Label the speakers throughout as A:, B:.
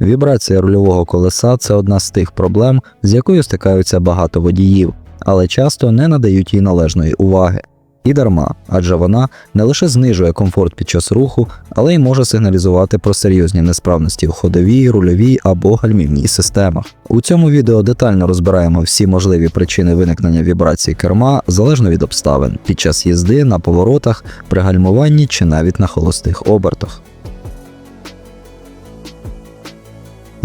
A: Вібрація рульового колеса це одна з тих проблем, з якою стикаються багато водіїв, але часто не надають їй належної уваги. І дарма, адже вона не лише знижує комфорт під час руху, але й може сигналізувати про серйозні несправності в ходовій, рульовій або гальмівній системах. У цьому відео детально розбираємо всі можливі причини виникнення вібрацій керма залежно від обставин під час їзди на поворотах, при гальмуванні чи навіть на холостих обертах.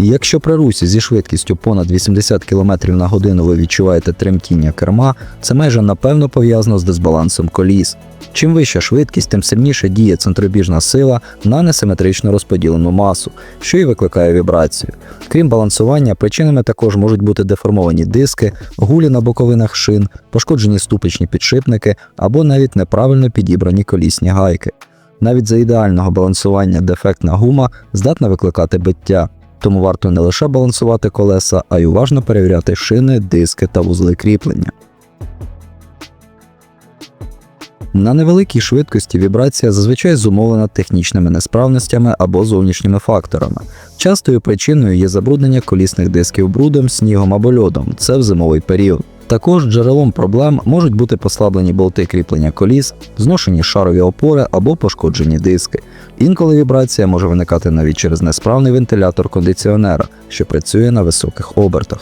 A: Якщо при русі зі швидкістю понад 80 км на годину ви відчуваєте тремтіння керма, це майже напевно пов'язано з дисбалансом коліс. Чим вища швидкість, тим сильніше діє центробіжна сила на несиметрично розподілену масу, що і викликає вібрацію. Крім балансування, причинами також можуть бути деформовані диски, гулі на боковинах шин, пошкоджені ступичні підшипники або навіть неправильно підібрані колісні гайки. Навіть за ідеального балансування дефектна гума здатна викликати биття. Тому варто не лише балансувати колеса, а й уважно перевіряти шини, диски та вузли кріплення. На невеликій швидкості вібрація зазвичай зумовлена технічними несправностями або зовнішніми факторами. Частою причиною є забруднення колісних дисків брудом, снігом або льодом. Це в зимовий період. Також джерелом проблем можуть бути послаблені болти кріплення коліс, зношені шарові опори або пошкоджені диски. Інколи вібрація може виникати навіть через несправний вентилятор кондиціонера, що працює на високих обертах.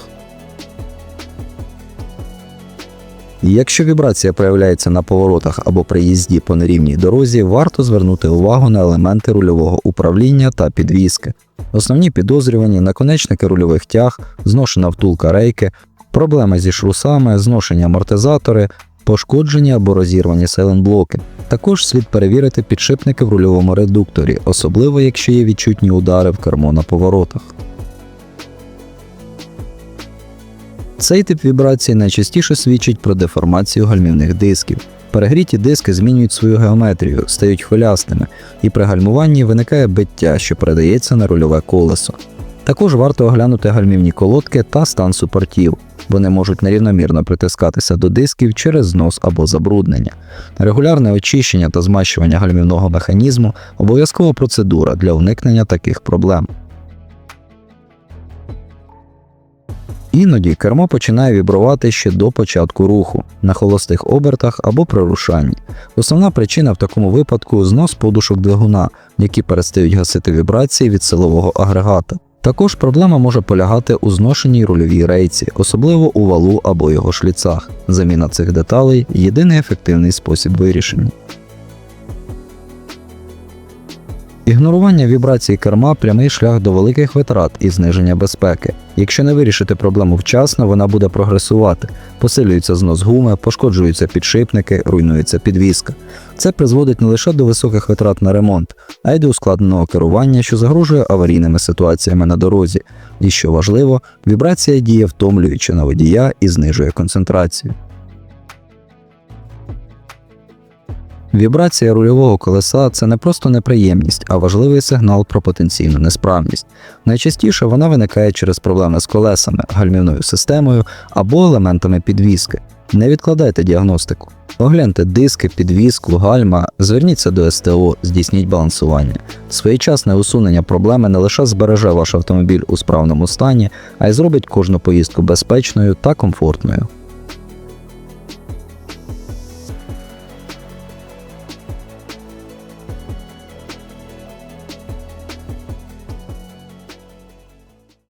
A: Якщо вібрація проявляється на поворотах або при їзді по нерівній дорозі, варто звернути увагу на елементи рульового управління та підвіски. Основні підозрювані наконечники рульових тяг, зношена втулка рейки, проблеми зі шрусами, зношені амортизатори, пошкоджені або розірвані сайлентблоки. Також слід перевірити підшипники в рульовому редукторі, особливо якщо є відчутні удари в кермо на поворотах. Цей тип вібрації найчастіше свідчить про деформацію гальмівних дисків. Перегріті диски змінюють свою геометрію, стають хвилястими, і при гальмуванні виникає биття, що передається на рульове колесо. Також варто оглянути гальмівні колодки та стан супортів. Вони можуть нерівномірно притискатися до дисків через знос або забруднення. Регулярне очищення та змащування гальмівного механізму обов'язкова процедура для уникнення таких проблем. Іноді кермо починає вібрувати ще до початку руху, на холостих обертах або при рушанні. Основна причина в такому випадку знос подушок двигуна, які перестають гасити вібрації від силового агрегата. Також проблема може полягати у зношеній рульовій рейці, особливо у валу або його шліцах. Заміна цих деталей єдиний ефективний спосіб вирішення. Ігнорування вібрацій керма прямий шлях до великих витрат і зниження безпеки. Якщо не вирішити проблему вчасно, вона буде прогресувати, посилюється знос гуми, пошкоджуються підшипники, руйнується підвіска. Це призводить не лише до високих витрат на ремонт, а й до ускладненого керування, що загрожує аварійними ситуаціями на дорозі. І що важливо, вібрація діє втомлюючи на водія і знижує концентрацію. Вібрація рульового колеса це не просто неприємність, а важливий сигнал про потенційну несправність. Найчастіше вона виникає через проблеми з колесами, гальмівною системою або елементами підвіски. Не відкладайте діагностику. Огляньте диски, підвіску, гальма, зверніться до СТО, здійсніть балансування. Своєчасне усунення проблеми не лише збереже ваш автомобіль у справному стані, а й зробить кожну поїздку безпечною та комфортною.